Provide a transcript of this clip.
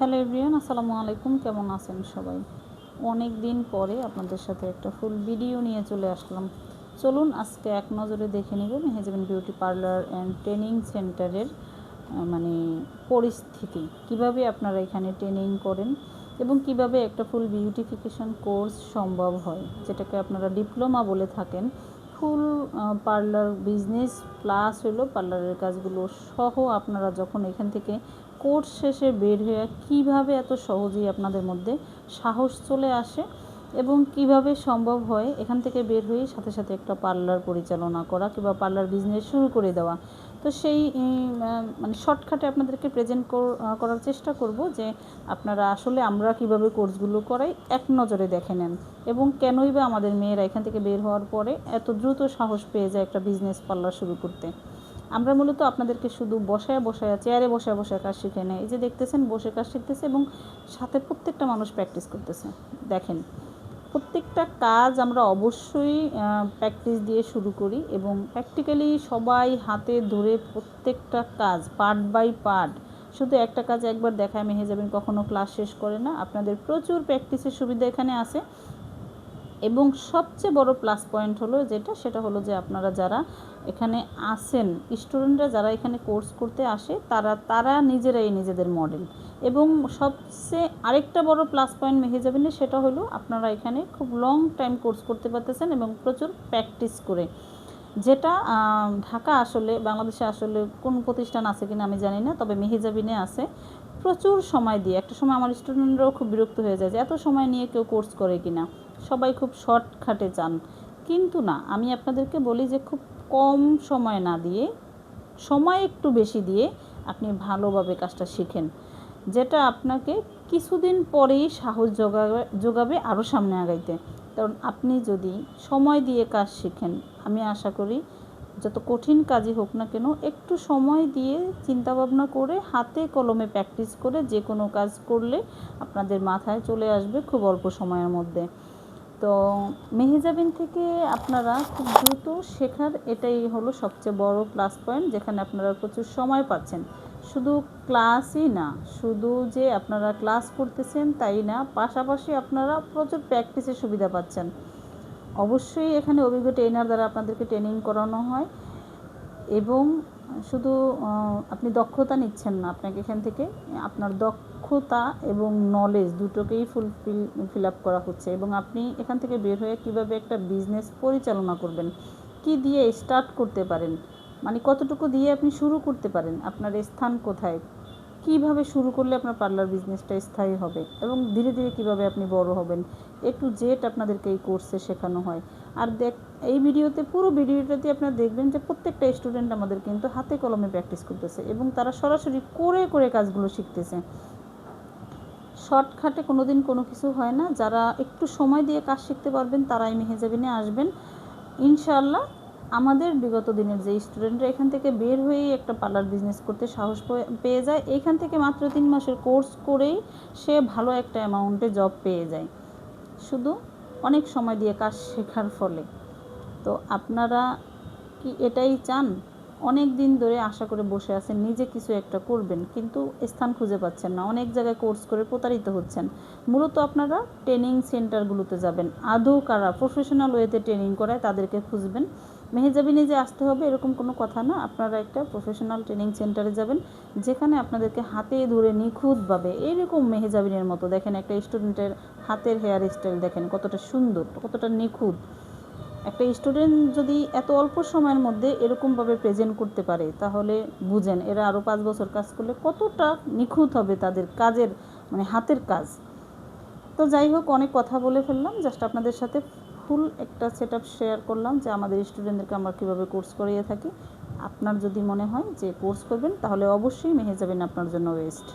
Hello everyone আসসালামু আলাইকুম। কেমন আছেন সবাই? অনেক দিন পরে আপনাদের সাথে একটা ফুল ভিডিও নিয়ে চলে আসলাম। চলুন আজকে এক নজরে দেখে নেব Mehejabin beauty parlour and training সেন্টারের মানে পরিস্থিতি। কীভাবে আপনারা এখানে ট্রেনিং করেন এবং কীভাবে একটা ফুল বিউটিফিকেশন কোর্স সম্ভব হয়, যেটাকে আপনারা ডিপ্লোমা বলে থাকেন। ফুল পার্লার বিজনেস প্লাস হলো পার্লারের কাজগুলো সহ আপনারা যখন এখান থেকে কোর্স শেষে বের হয়ে কীভাবে এত সহজেই আপনাদের মধ্যে সাহস চলে আসে এবং কীভাবে সম্ভব হয় এখান থেকে বের হয়ে সাথে সাথে একটা পার্লার পরিচালনা করা কিংবা পার্লার বিজনেস শুরু করে দেওয়া। তো সেই মানে শর্টকাটে আপনাদেরকে প্রেজেন্ট করার চেষ্টা করব যে আপনারা আসলে আমরা কীভাবে কোর্সগুলো করাই এক নজরে দেখে নেন এবং কেনই বা আমাদের মেয়েরা এখান থেকে বের হওয়ার পরে এত দ্রুত সাহস পেয়ে যায় একটা বিজনেস পার্লার শুরু করতে। আমরা মূলত আপনাদেরকে শুধু বসায় বসায়, চেয়ারে বসায় বসায় কাজ শিখে নেয় এই যে দেখতেছেন, বসে কাজ শিখতেছে এবং সাথে প্রত্যেকটা মানুষ প্র্যাকটিস করতেছে। দেখেন, প্রত্যেকটা কাজ আমরা অবশ্যই প্র্যাকটিস দিয়ে শুরু করি এবং প্র্যাকটিক্যালি সবাই হাতে ধরে প্রত্যেকটা কাজ পার্ট বাই পার্ট শুধু একটা কাজ একবার দেখায় মেহে যাবেন, কখনো ক্লাস শেষ করে না। আপনাদের প্রচুর প্র্যাকটিসের সুবিধা এখানে আছে। এবং সবচেয়ে বড় প্লাস পয়েন্ট হলো যেটা, সেটা হলো যে আপনারা যারা এখানে আসেন স্টুডেন্টরা যারা এখানে কোর্স করতে আসে, তারা তারা নিজেরাই নিজেদের মডেল এবং সবচেয়ে আরেকটা বড় প্লাস পয়েন্ট মেহে যাবেন সেটা হলো আপনারা এখানে খুব লং টাইম কোর্স করতে পারতেছেন এবং প্রচুর প্র্যাকটিস করে। যেটা ঢাকা আসলে, বাংলাদেশে আসলে কোন প্রতিষ্ঠান আছে কিনা আমি জানি না, তবে মেহেজাবিনে আছে। প্রচুর সময় দিয়ে, একটা সময় আমার স্টুডেন্টরাও খুব বিরক্ত হয়ে যায় যে এত সময় নিয়ে কেউ কোর্স করে কিনা। সবাই খুব শর্টকাটে চান কিন্তু না, আমি আপনাদেরকে বলি যে খুব কম সময় না দিয়ে, সময় একটু বেশি দিয়ে আপনি ভালোভাবে কাজটা শিখেন, যেটা আপনাকে কিছুদিন পরেই সাহস যোগাবে যোগাবে আরও সামনে আগাইতে। কারণ আপনি যদি সময় দিয়ে কাজ শিখেন, আমি আশা করি যত কঠিন কাজই হোক না কেন, একটু সময় দিয়ে চিন্তাভাবনা করে হাতে কলমে প্র্যাকটিস করে যে কোনো কাজ করলে আপনাদের মাথায় চলে আসবে খুব অল্প সময়ের মধ্যে। তো মেহেজাবিন থেকে আপনারা খুব দ্রুত শেখার এটাই হলো সবচেয়ে বড় প্লাস পয়েন্ট যেখানে আপনারা প্রচুর সময় পাচ্ছেন। শুধু ক্লাসই না, শুধু যে আপনারা ক্লাস করতেছেন তাই না, পাশাপাশি আপনারা প্রচুর প্র্যাকটিসের সুবিধা পাচ্ছেন। অবশ্যই এখানে অভিজ্ঞ ট্রেনার দ্বারা আপনাদেরকে ট্রেনিং করানো হয় এবং শুধু আপনি দক্ষতা নিচ্ছেন না আপনাকে এখান থেকে, আপনার দক্ষতা এবং নলেজ দুটোকেই ফুলফিল ফিল আপ করা হচ্ছে এবং আপনি এখান থেকে বের হয়ে কীভাবে একটা বিজনেস পরিচালনা করবেন, কি দিয়ে স্টার্ট করতে পারেন মানে কতটুকু দিয়ে আপনি শুরু করতে পারেন, আপনার স্থান কোথায় কীভাবে শুরু করলে আপনার পার্লার বিজনেসটা স্থায়ী হবে এবং ধীরে ধীরে কীভাবে আপনি বড় হবেন? একটু জেট আপনাদেরকে এই কোর্সে শেখানো হয়। আর দেখ, এই ভিডিওতে, পুরো ভিডিওটাতে আপনারা দেখবেন যে প্রত্যেকটা স্টুডেন্ট আমাদের কিন্তু হাতে কলমে প্র্যাকটিস করতেছে এবং তারা সরাসরি করে করে কাজগুলো শিখতেছে। শর্টকাটে কোনো দিন কোনো কিছু হয় না। যারা একটু সময় দিয়ে কাজ শিখতে পারবেন, তারাই মেহেজাবিনে আসবেন। ইনশাআল্লাহ আমাদের বিগত দিনের যে স্টুডেন্টরা এখান থেকে বের হয়েই একটা পার্লার বিজনেস করতে সাহস পেয়ে যায়। এখান থেকে মাত্র তিন মাসের কোর্স করেই সে ভালো একটা অ্যামাউন্টে জব পেয়ে যায়। শুধু অনেক সময় দিয়ে কাজ শেখার ফলে। তো আপনারা কি এটাই চান? অনেক দিন ধরে আশা করে বসে আছেন, নিজে কিছু একটা করবেন, কিন্তু স্থান খুঁজে পাচ্ছেন না। অনেক জায়গায় কোর্স করে প্রতারিত হচ্ছেন। মূলত আপনারা ট্রেনিং সেন্টারগুলোতে যাবেন। আদৌ কারা প্রফেশনাল ওয়েতে ট্রেনিং করায় তাদেরকে খুঁজবেন। মেহেজাবিনে যে আসতে হবে, এরকম কোনো কথা না। আপনারা একটা প্রফেশনাল ট্রেনিং সেন্টারে যাবেন, যেখানে আপনাদেরকে হাতে ধরে নিখুঁতভাবে এরকম মেহেজাবিনের মতো দেখেন, একটা স্টুডেন্টের হাতের হেয়ার স্টাইল দেখেন, কতটা সুন্দর, কতটা নিখুঁত। একটা স্টুডেন্ট যদি এত অল্প সময়ের মধ্যে এরকমভাবে প্রেজেন্ট করতে পারে, তাহলে বুঝেন এরা আরও পাঁচ বছর কাজ করলে কতটা নিখুঁত হবে তাদের কাজের মানে হাতের কাজ। তো যাই হোক, অনেক কথা বলে ফেললাম জাস্ট আপনাদের সাথে ফুল একটা সেট শেয়ার করলাম যে আমাদের স্টুডেন্টদেরকে আমরা কীভাবে কোর্স করিয়ে থাকি। আপনার যদি মনে হয় যে কোর্স করবেন, তাহলে অবশ্যই মেহে যাবেন আপনার জন্য ওয়েস্ট